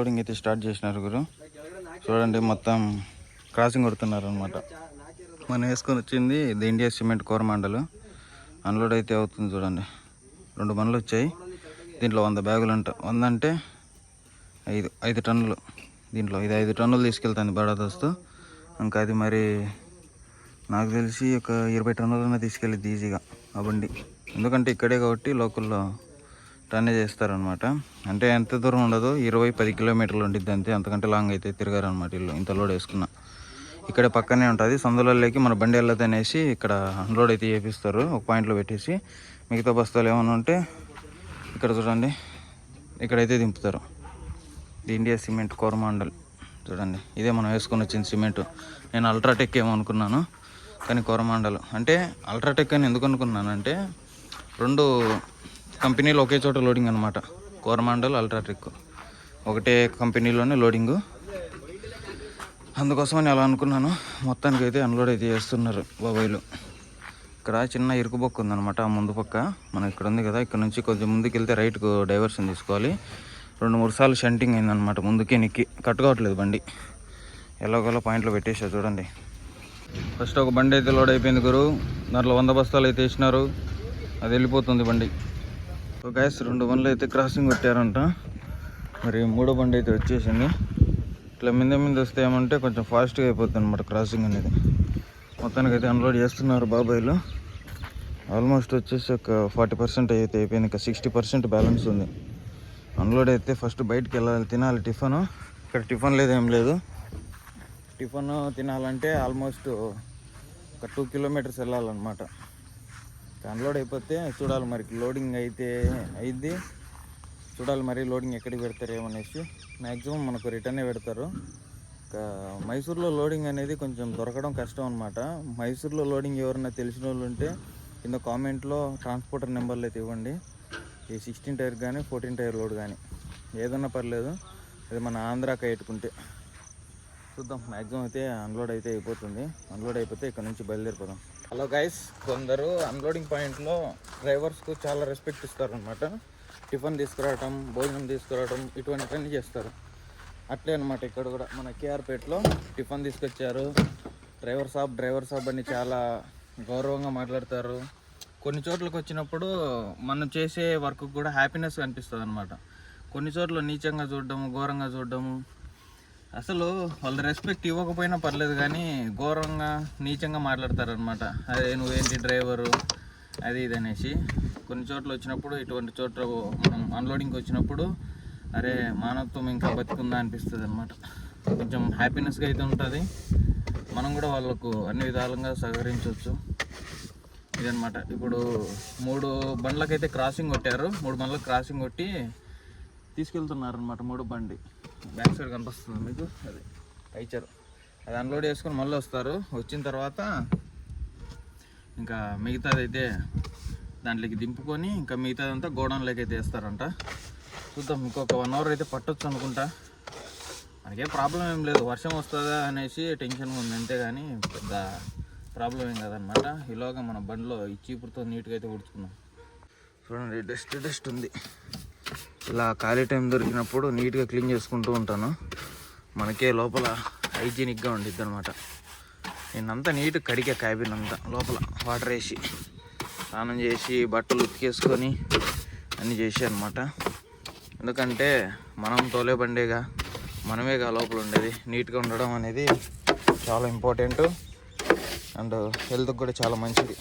Unloading అయితే start చేసినారు గురు. చూడండి మొత్తం క్రాసింగ్ కొడుతున్నారు అనమాట మనం వేసుకొని వచ్చింది the India cement Coromandel unload అయితే అవుతుంది చూడండి. రెండు బండ్లు వచ్చాయి. దీంట్లో వంద బ్యాగులు అంట. వంద అంటే ఐదు ఐదు టన్నులు. దీంట్లో ఇది ఐదు టన్నులు తీసుకెళ్తాను బడాదస్తు ఇంకా అది మరి నాకు తెలిసి ఒక ఇరవై టన్నులన్నా తీసుకెళ్ళింది ఈజీగా ఆ బండి. ఎందుకంటే ఇక్కడే కాబట్టి లోకల్లో టన్నే చేస్తారనమాట అంటే ఎంత దూరం ఉండదు? ఇరవై పది కిలోమీటర్లు ఉండిద్ది అంతే. అంతకంటే లాంగ్ అయితే తిరగారనమాట ఇల్లు. ఇంత లోడ్ వేసుకున్నా. ఇక్కడ పక్కనే ఉంటుంది. సందులలోకి మన బండి వెళ్ళదనేసి ఇక్కడ అన్లోడ్ అయితే చేపిస్తారు. ఒక పాయింట్లో పెట్టేసి మిగతా బస్తాలు ఏమైనా ఉంటే ఇక్కడ చూడండి. ఇక్కడైతే దింపుతారు. ఇది ఇండియా సిమెంట్ కోరమాండల్ చూడండి. ఇదే మనం వేసుకొని వచ్చింది సిమెంట్. నేను అల్ట్రాటెక్ ఏమో అనుకున్నాను కానీ కోరమాండల్ అంటే అల్ట్రాటెక్ అని ఎందుకు అనుకున్నానంటే రెండు కంపెనీలు ఒకే చోట లోడింగ్ అనమాట కోరమాండల్ అల్ట్రాటెక్ ఒకటే కంపెనీలోనే లోడింగు అందుకోసమని అలా అనుకున్నాను. మొత్తానికి అయితే అన్లోడ్ అయితే చేస్తున్నారు బాబాయిలు. ఇక్కడ చిన్న ఇరుకు బొక్క ఉందన్నమాట ఆ ముందు పక్క. మనం ఇక్కడ ఉంది కదా ఇక్కడ నుంచి కొంచెం ముందుకు వెళ్తే రైట్కు డైవర్షన్ తీసుకోవాలి. రెండు మూడు సార్లు షంటింగ్ అయిందనమాట ముందుకే నిక్కి. కట్టుకోవట్లేదు బండి. ఎలాగోలో పాయింట్లో పెట్టేసా చూడండి. ఫస్ట్ ఒక బండి అయితే లోడ్ అయిపోయింది గురు. దాంట్లో వంద బస్తాలు అయితే వేసినారు. అది వెళ్ళిపోతుంది బండి. ఒక గ్యాస్ రెండు బండ్లు అయితే క్రాసింగ్ కొట్టారంట. మరి మూడో బండి అయితే వచ్చేసింది. ఇట్లా మింద మింద వస్తే ఏమంటే కొంచెం ఫాస్ట్గా అయిపోతుంది అనమాట క్రాసింగ్ అనేది. మొత్తానికి అయితే అన్లోడ్ చేస్తున్నారు బాబాయ్లు. ఆల్మోస్ట్ వచ్చేసి ఒక ఫార్టీ పర్సెంట్ అయితే అయిపోయింది. ఇంకా సిక్స్టీ పర్సెంట్ బ్యాలెన్స్ ఉంది. అన్లోడ్ అయితే ఫస్ట్ బయటికి వెళ్ళాలి తినాలి టిఫన్. ఇక్కడ టిఫన్ లేదు ఏం లేదు. టిఫన్ తినాలంటే ఆల్మోస్ట్ ఒక టూ కిలోమీటర్స్ వెళ్ళాలన్నమాట. అన్లోడ్ అయిపోతే చూడాలి మరి లోడింగ్ అయితే అయింది చూడాలి మరి లోడింగ్ ఎక్కడికి పెడతారు ఏమనేసి. మ్యాక్సిమం మనకు రిటర్నే పెడతారు. ఇంకా మైసూర్లో లోడింగ్ అనేది కొంచెం దొరకడం కష్టం అనమాట మైసూర్లో లోడింగ్ ఎవరైనా తెలిసిన వాళ్ళు ఉంటే కింద కామెంట్లో ట్రాన్స్పోర్టర్ నెంబర్లు అయితే ఇవ్వండి. ఈ సిక్స్టీన్ టైర్ కానీ ఫోర్టీన్ టైర్ లోడ్ కానీ ఏదన్నా పర్లేదు. అది మన ఆంధ్రాకి ఎట్టుకుంటే చూద్దాం. మ్యాక్సిమం అయితే అన్లోడ్ అయితే అయిపోతుంది. అన్లోడ్ అయిపోతే ఇక్కడ నుంచి బయలుదేరిపోదాం. హలో గైస్ కొందరు అన్లోడింగ్ పాయింట్లో డ్రైవర్స్కు చాలా రెస్పెక్ట్ ఇస్తారనమాట టిఫిన్ తీసుకురావటం భోజనం తీసుకురావటం ఇటువంటివన్నీ చేస్తారు. అట్లే అనమాట ఇక్కడ కూడా. మన కేఆర్పేటలో టిఫిన్ తీసుకొచ్చారు. డ్రైవర్ సాబ్ డ్రైవర్ సాబ్ అని చాలా గౌరవంగా మాట్లాడతారు. కొన్ని చోట్లకి వచ్చినప్పుడు మనం చేసే వర్క్ కూడా హ్యాపీనెస్ అనిపిస్తుంది అనమాట కొన్ని చోట్ల నీచంగా చూడడము ఘోరంగా చూడడము అసలు వాళ్ళు రెస్పెక్ట్ ఇవ్వకపోయినా పర్లేదు కానీ ఘోరంగా నీచంగా మాట్లాడతారనమాట అదే నువ్వేంటి డ్రైవరు అది ఇది అనేసి. కొన్ని చోట్ల వచ్చినప్పుడు ఇటువంటి చోట్ల మనం అన్లోడింగ్కి వచ్చినప్పుడు అరే మానవత్వం ఇంకా బతికుందా అనిపిస్తుంది అనమాట కొంచెం హ్యాపీనెస్గా అయితే ఉంటుంది. మనం కూడా వాళ్ళకు అన్ని విధాలుగా సహకరించవచ్చు. ఇదనమాట ఇప్పుడు మూడు బండ్లకైతే క్రాసింగ్ కొట్టారు. మూడు బండ్లకు క్రాసింగ్ కొట్టి తీసుకెళ్తున్నారు అనమాట మూడు బండి. బ్యాక్ సైడ్ కనిపిస్తుంది మీకు? అది పైచర్. అది అన్లోడ్ చేసుకొని మళ్ళీ వస్తారు. వచ్చిన తర్వాత ఇంకా మిగతాది అయితే దాంట్లోకి దింపుకొని ఇంకా మిగతాదంతా గోడౌన్లోకి అయితే వేస్తారంట. చూద్దాం ఇంకొక వన్ అవర్ అయితే పట్టొచ్చు అనుకుంటా. మనకే ప్రాబ్లం ఏం లేదు. వర్షం వస్తుందా అనేసి టెన్షన్గా ఉంది. అంతేగాని పెద్ద ప్రాబ్లం ఏం కాదనమాట ఈలోగా మన బండిలో ఈ చీపురుతో నీట్గా అయితే ఉడుచుకున్నాం చూడండి డస్ట్ డస్ట్ ఉంది. ఇలా ఖాళీ టైం దొరికినప్పుడు నీట్గా క్లీన్ చేసుకుంటూ ఉంటాను. మనకే లోపల హైజీనిక్గా ఉండిద్ది అనమాట నేనంతా నీట్గా కడిగా క్యాబిన్ అంతా. లోపల వాటర్ వేసి స్నానం చేసి బట్టలు ఉతికేసుకొని అన్నీ చేసి అనమాట ఎందుకంటే మనం తోలే బండేగా మనమేగా లోపల ఉండేది. నీట్గా ఉండడం అనేది చాలా ఇంపార్టెంట్. అండ్ హెల్త్కి కూడా చాలా మంచిది.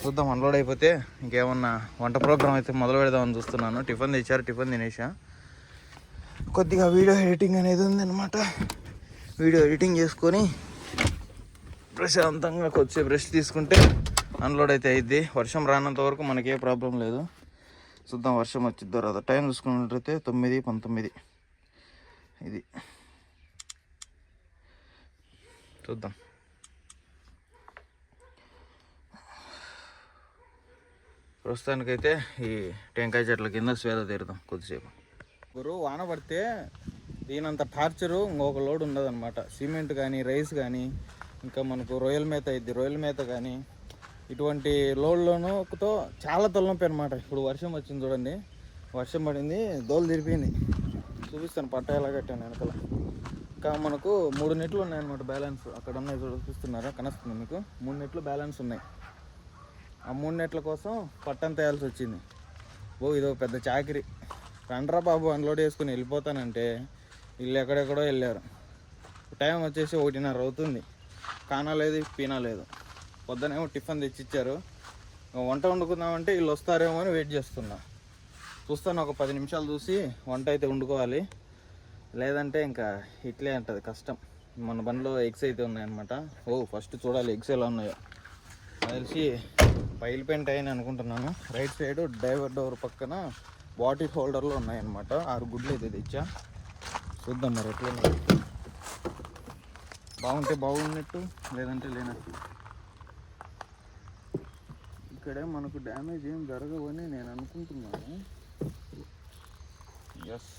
చూద్దాం అన్లోడ్ అయిపోతే ఇంకేమన్నా వంట ప్రోగ్రామ్ అయితే మొదలు పెడదామని చూస్తున్నాను. టిఫిన్ తెచ్చారు టిఫిన్ తినేసా. కొద్దిగా వీడియో ఎడిటింగ్ అనేది ఉందన్నమాట. వీడియో ఎడిటింగ్ చేసుకొని ప్రశాంతంగా కొద్దిసేపు బ్రష్ తీసుకుంటే అన్లోడ్ అయితే అయింది వర్షం రానంత వరకు మనకే ప్రాబ్లం లేదు. చూద్దాం వర్షం వచ్చిద్దో రాదు. టైం చూసుకున్నట్లయితే తొమ్మిది పంతొమ్మిది. ఇది. చూద్దాం. ప్రస్తుతానికైతే ఈ టెంకాయ చెట్ల కింద స్వేద తీరుదాం కొద్దిసేపు. గురు వాన పడితే దీనంత టార్చరు ఇంకొక లోడ్ ఉండదన్నమాట. సిమెంట్ కానీ రైస్ కానీ ఇంకా మనకు రొయ్యల మేత అయింది రొయ్యల మేత కానీ ఇటువంటి లోడ్లోనూ తో చాలా తలనొప్పి అనమాట ఇప్పుడు వర్షం వచ్చింది చూడండి. వర్షం పడింది దోలు తిరిపింది చూపిస్తాను పట్ట ఎలా కట్టాను వెనకాల. ఇంకా మనకు మూడు నెట్లు ఉన్నాయన్నమాట బ్యాలెన్స్. అక్కడ ఉన్నాయి చూపిస్తున్నారా? కనస్తుంది మీకు. మూడు నెట్లు బ్యాలెన్స్ ఉన్నాయి. ఆ మూడు నెట్ల కోసం పట్టం తేయాల్సి వచ్చింది. ఓ ఇదో పెద్ద చాకరీ. రండ్రా బాబు అన్లోడ్ చేసుకుని వెళ్ళిపోతానంటే వీళ్ళు ఎక్కడెక్కడో వెళ్ళారు. టైం వచ్చేసి ఒకటిన్నర అవుతుంది. కానలేదు పీనలేదు పొద్దునేమో టిఫిన్ తెచ్చిచ్చారు. వంట వండుకుందామంటే వీళ్ళు వస్తారేమో అని వెయిట్ చేస్తున్నా. చూస్తాను ఒక పది నిమిషాలు చూసి వంట అయితే వండుకోవాలి. లేదంటే ఇంకా ఇట్లే అంటది కష్టం. మన బండిలో ఎగ్స్ అయితే ఉన్నాయన్నమాట. ఓ ఫస్ట్ చూడాలి ఎగ్స్ ఎలా ఉన్నాయో. తెలిసి బయలు పెయింట్ అయ్యని అనుకుంటున్నాను. రైట్ సైడ్ డ్రైవర్ డోర్ పక్కన బాటిల్ హోల్డర్లు ఉన్నాయన్నమాట. ఆరు గుడ్లు అయితే తెచ్చా. చూద్దాం మరి ఎట్లా బాగుంటే బాగున్నట్టు లేదంటే లేనట్టు. ఇక్కడే మనకు డ్యామేజ్ ఏం జరగవని నేను అనుకుంటున్నాను. ఎస్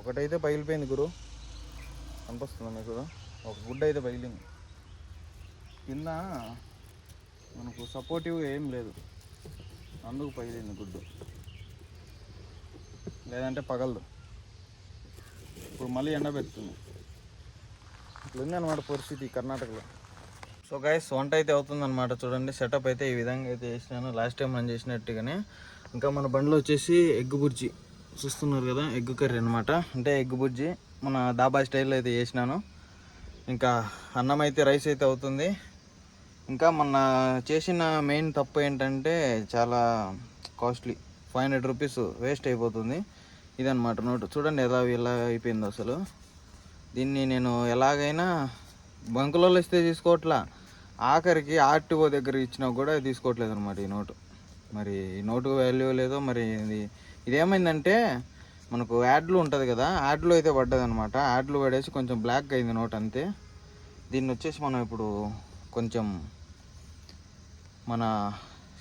ఒకటైతే పగిలిపోయింది గురు. అనిపిస్తుంది మీకు. ఒక గుడ్ అయితే పగిలింది కింద మనకు సపోర్టివ్ ఏం లేదు. అందుకు పగిలింది గుడ్డు. లేదంటే పగలదు. ఇప్పుడు మళ్ళీ ఎండబెడుతుంది ఇట్లా ఉంది అనమాట పరిస్థితి కర్ణాటకలో. సో గైస్ వంట అయితే అవుతుందన్నమాట. చూడండి సెటప్ అయితే ఈ విధంగా అయితే చేసినాను. లాస్ట్ టైం మనం చేసినట్టుగానే. ఇంకా మన బండిలో వచ్చేసి ఎగ్ బుర్జీ చూస్తున్నారు కదా ఎగ్ కర్రీ అనమాట అంటే ఎగ్ బుర్జీ మన దాబా స్టైల్లో అయితే చేసినాను. ఇంకా అన్నం అయితే రైస్ అయితే అవుతుంది. ఇంకా మొన్న చేసిన మెయిన్ తప్పు ఏంటంటే చాలా costly. Five hundred rupees waste అయిపోతుంది. ఇదనమాట నోటు. చూడండి ఎలా ఇలా అయిపోయింది అసలు. దీన్ని నేను ఎలాగైనా బంకులలో ఇస్తే తీసుకోవట్లా. ఆఖరికి ఆర్టీఓ దగ్గర ఇచ్చినా కూడా తీసుకోవట్లేదు అనమాట ఈ నోటు. మరి ఈ నోటు వాల్యూ లేదో మరి ఇది ఇదేమైందంటే మనకు యాడ్లు ఉంటుంది కదా యాడ్లు అయితే పడ్డది అనమాట యాడ్లు పడేసి కొంచెం బ్లాక్ అయింది నోట్ అంతే. దీన్ని వచ్చేసి మనం ఇప్పుడు కొంచెం మన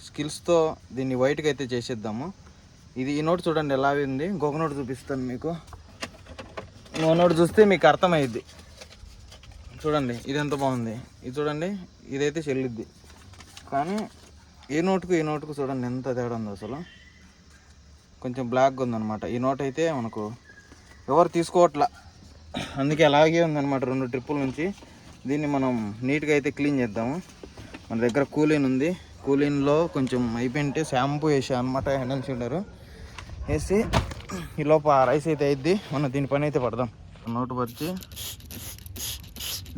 స్కిల్స్తో దీన్ని వైట్గా అయితే చేసేద్దాము. ఇది ఈ నోట్ చూడండి ఎలా ఉంది? ఇంకొక నోట్ చూపిస్తాను మీకు. ఇంకో నోట్ చూస్తే మీకు అర్థమైద్ది. చూడండి ఇది ఎంత బాగుంది. ఇది చూడండి ఇదైతే చెల్లిద్ది. కానీ ఈ నోటుకు ఈ నోటుకు చూడండి ఎంత తేడా ఉంది అసలు. కొంచెం బ్లాక్గా ఉందన్నమాట. ఈ నోట్ అయితే మనకు ఎవరు తీసుకోవట్లా. అందుకే అలాగే ఉందన్నమాట రెండు ట్రిప్పుల నుంచి. దీన్ని మనం నీట్గా అయితే క్లీన్ చేద్దాము. మన దగ్గర కూలిన్ ఉంది. కూలిన్లో కొంచెం అయిపోయింటే షాంపూ వేసా అనమాట హ్యాండిల్ షోల్డరు వేసి ఈ లోప రైస్ అయితే అయిద్ది. మనం దీని పని అయితే పడదాం. నోటు పరిచి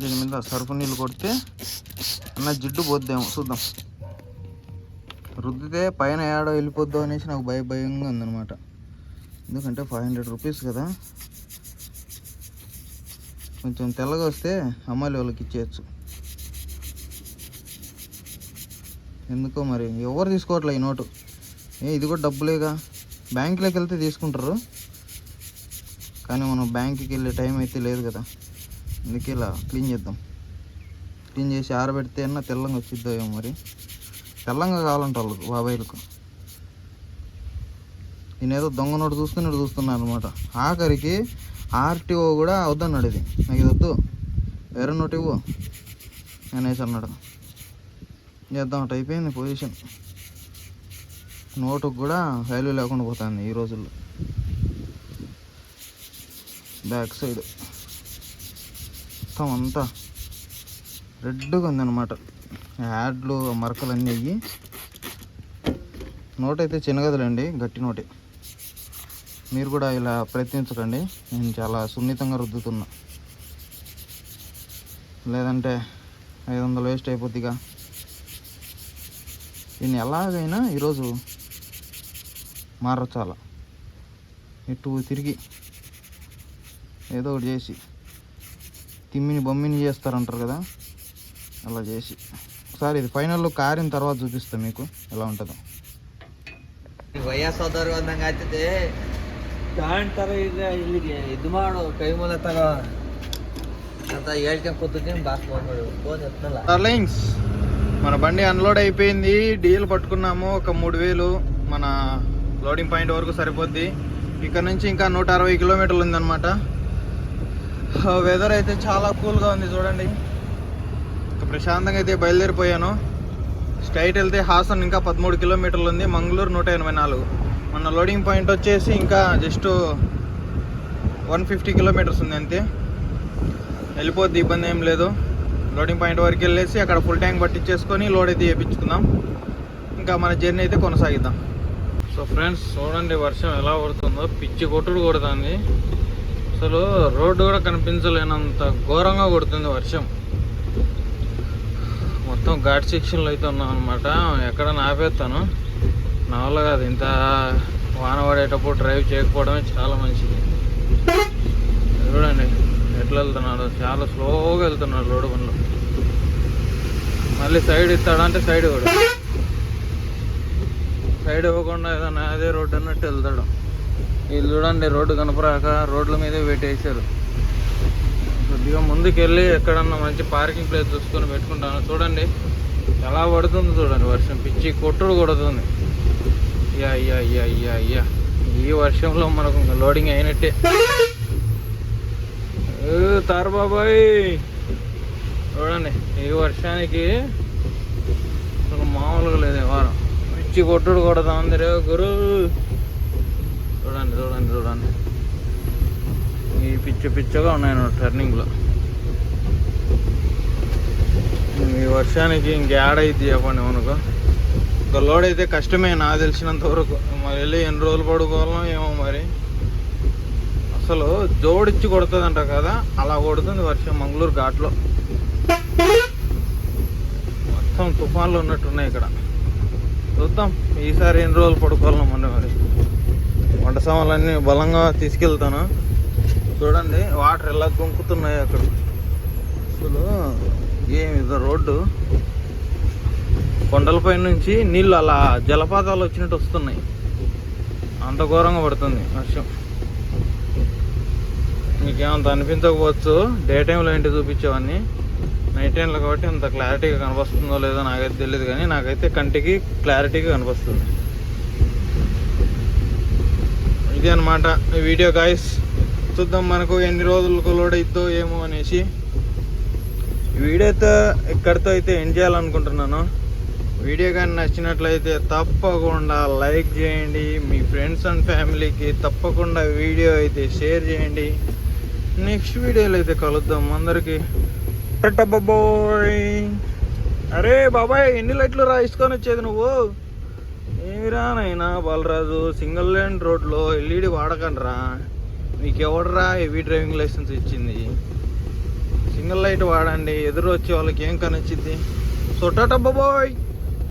దీని మీద సరుపు నీళ్ళు కొడితే అన్న జిడ్డు పోద్దేమో చూద్దాం. రుద్దితే పైన ఏడో వెళ్ళిపోద్దాం అనేసి నాకు భయ భయంగా ఉందనమాట ఎందుకంటే ఫైవ్ హండ్రెడ్ రూపీస్ కదా. కొంచెం తెల్లగా వస్తే అమ్మాయిల వాళ్ళకి ఇచ్చేయచ్చు. ఎందుకో మరి? ఎవరు తీసుకోవట్లే ఈ నోటు? ఏ ఇది కూడా డబ్బులేగా? బ్యాంకులోకి వెళ్తే తీసుకుంటారు. కానీ మనం బ్యాంకుకి వెళ్ళే టైం అయితే లేదు కదా. అందుకే ఇలా క్లీన్ చేద్దాం. క్లీన్ చేసి ఆరబెడితే అన్న తెల్లంగా వచ్చిద్దో ఏమో మరి? తెల్లంగా కావాలంట వాళ్ళకు బాబాయిలకు. నేనేదో దొంగ నోటు చూసుకుని చూస్తున్నాను అనమాట ఆఖరికి ఆర్టీఓ కూడా వద్దన్నాడు ఇది. నాకు ఇది వద్దు. వేరే నోటు ఇవ్వు. అనేసి అన్నాడు. చేద్దాం అటు అయిపోయింది పొజిషన్. నోటుకు కూడా వాల్యూ లేకుండా పోతుంది ఈ రోజుల్లో. బ్యాక్ సైడ్ మొత్తం అంతా రెడ్గా ఉందన్నమాట. యాడ్లు మరకలు అన్నీ అయ్యి. నోట్ అయితే చిన్నగదులండి గట్టి నోటే. మీరు కూడా ఇలా ప్రయత్నించకండి. నేను చాలా సున్నితంగా రుద్దుతున్నా. లేదంటే ఐదు వందలు వేస్ట్ అయిపోద్దిగా. దీన్ని ఎలాగైనా ఈరోజు మారచాల ఇటు తిరిగి ఏదో ఒకటి చేసి తిమ్మిని బొమ్మిని చేస్తారంటారు కదా అలా చేసి ఒకసారి ఇది ఫైనల్లో కారిన తర్వాత చూపిస్తాను మీకు ఎలా ఉంటుందో ವಯಸ್ಸಾದವ್ರು ಅಂದಂಗೆ ಆಗ್ತದೆ ಕಾಣ್ತಾರ ಈಗ ಇಲ್ಲಿಗೆ ಇದು ಮಾಡು ಕೈ ಮೂಲ ತಗೋ ಅಂತ ಹೇಳ್ಕೊಂಡ್ ಕೂತಿದ್ದೀನಿ ಬಾಸ್ ಫೋನ್ ಮಾಡಿ ಫೋನ್ ಎತ್ತಲ್ಲ డార్లింగ్స్ మన బండి అన్లోడ్ అయిపోయింది. డీజిల్ పట్టుకున్నాము. ఒక మూడు వేలు మన లోడింగ్ పాయింట్ వరకు సరిపోద్ది. ఇక్కడ నుంచి ఇంకా నూట అరవై కిలోమీటర్లు ఉందన్నమాట. వెదర్ అయితే చాలా కూల్గా ఉంది చూడండి. ప్రశాంతంగా అయితే బయలుదేరిపోయాను. స్ట్రైట్ వెళ్తే హాసన్ ఇంకా పదమూడు కిలోమీటర్లు ఉంది. మంగళూరు నూట ఎనభై నాలుగు. మన లోడింగ్ పాయింట్ వచ్చేసి ఇంకా జస్ట్ వన్ ఫిఫ్టీ కిలోమీటర్స్ ఉంది అంతే. వెళ్ళిపోద్ది ఇబ్బంది ఏం లేదు. లోడింగ్ పాయింట్ వరకు వెళ్ళేసి అక్కడ ఫుల్ ట్యాంక్ పట్టించేసుకొని లోడ్ అయితే చేయించుకుందాం ఇంకా మన జర్నీ అయితే కొనసాగిద్దాం. సో ఫ్రెండ్స్ చూడండి వర్షం ఎలా పడుతుందో. పిచ్చి కొట్టుడు కొడుతుంది. అసలు రోడ్డు కూడా కనిపించలేనంత ఘోరంగా కొడుతుంది వర్షం. మొత్తం ఘాట్ సెక్షన్లో అయితే ఉన్నాం అనమాట ఎక్కడ నాపేస్తాను నా వల్ల కాదు ఇంత వాన పడేటప్పుడు డ్రైవ్ చేయకపోవడమే చాలా మంచిది. చూడండి. ఎట్లా వెళ్తున్నాడు చాలా స్లోగా వెళ్తున్నాడు రోడ్డు పనులు మళ్ళీ సైడ్ ఇస్తాడంటే సైడ్ కూడా సైడ్ ఇవ్వకుండా ఏదైనా అదే రోడ్డు అన్నట్టు వెళ్తాడు. వీళ్ళు చూడండి రోడ్డు కనపరాక రోడ్ల మీదే పెట్టేశారు. కొద్దిగా ముందుకెళ్ళి ఎక్కడన్నా మంచి పార్కింగ్ ప్లేస్ చూసుకొని పెట్టుకుంటాను. చూడండి ఎలా పడుతుంది చూడండి వర్షం. పిచ్చి కొట్టుడు కొడుతుంది. యా యా యా యా యా ఈ వర్షంలో మనకు లోడింగ్ అయినట్టే. తారబాబాయ్ తారు బాబాయ్. చూడండి ఈ వర్షానికి అసలు మామూలుగా లేదు వారం. పిచ్చి కొట్టుడు కొడతా ఉంది రే గురు. చూడండి చూడండి చూడండి. ఈ పిచ్చి పిచ్చగా ఉన్నాయి టర్నింగ్లో. ఈ వర్షానికి ఇంకేడైద్ది చెప్పండి మనకు. ఇంకా లోడ్ అయితే కష్టమే నాకు తెలిసినంత వరకు. మరి వెళ్ళి ఎన్ని రోజులు పడుకోవాలో ఏమో మరి. అసలు జోడిచ్చి కొడుతుందంట కదా అలా కొడుతుంది వర్షం మంగళూరు ఘాట్లో. మొత్తం తుఫాన్లు ఉన్నట్టున్నాయి ఇక్కడ. చూద్దాం ఈసారి ఎన్ని రోజులు పడుకోవాలో మరి మరి. వంట సామాన్లన్నీ బలంగా తీసుకెళ్తాను. చూడండి వాటర్ ఎలా గుంకుతున్నాయి అక్కడ. అసలు ఏమి రోడ్డు? కొండలపై నుంచి నీళ్ళు అలా జలపాతాలు వచ్చినట్టు వస్తున్నాయి. అంత ఘోరంగా పడుతుంది వర్షం. మీకేమంత అనిపించకపోవచ్చు. డే టైంలో ఏంటి చూపించేవన్నీ? నైట్ టైంలో కాబట్టి అంత క్లారిటీగా కనిపిస్తుందో లేదో నాకైతే తెలియదు కానీ నాకైతే కంటికి క్లారిటీగా కనిపిస్తుంది ఇది అనమాట వీడియో గాయస్ చూద్దాం మనకు ఎన్ని రోజులకు లోడ్ అవుతుందో ఏమో అనేసి. వీడియో అయితే ఇక్కడితో అయితే ఎండ్ చేయాలనుకుంటున్నాను వీడియో కానీ నచ్చినట్లయితే తప్పకుండా లైక్ చేయండి. మీ ఫ్రెండ్స్ అండ్ ఫ్యామిలీకి తప్పకుండా వీడియో అయితే షేర్ చేయండి. నెక్స్ట్ వీడియోలో అయితే కలుద్దాం అందరికి. టటా అరే బాబాయ్ ఎన్ని లైట్లు రాయించుకొని వచ్చేది నువ్వు? ఏమిరా నైనా బాలరాజు సింగిల్ లైన్ రోడ్లో ఎల్ఈడి వాడకండ్రా. మీకెవడరా హెవీ డ్రైవింగ్ లైసెన్స్ ఇచ్చింది? సింగిల్ లైట్ వాడండి ఎదురు వచ్చే వాళ్ళకి ఏం కనిచ్చింది సో టాటా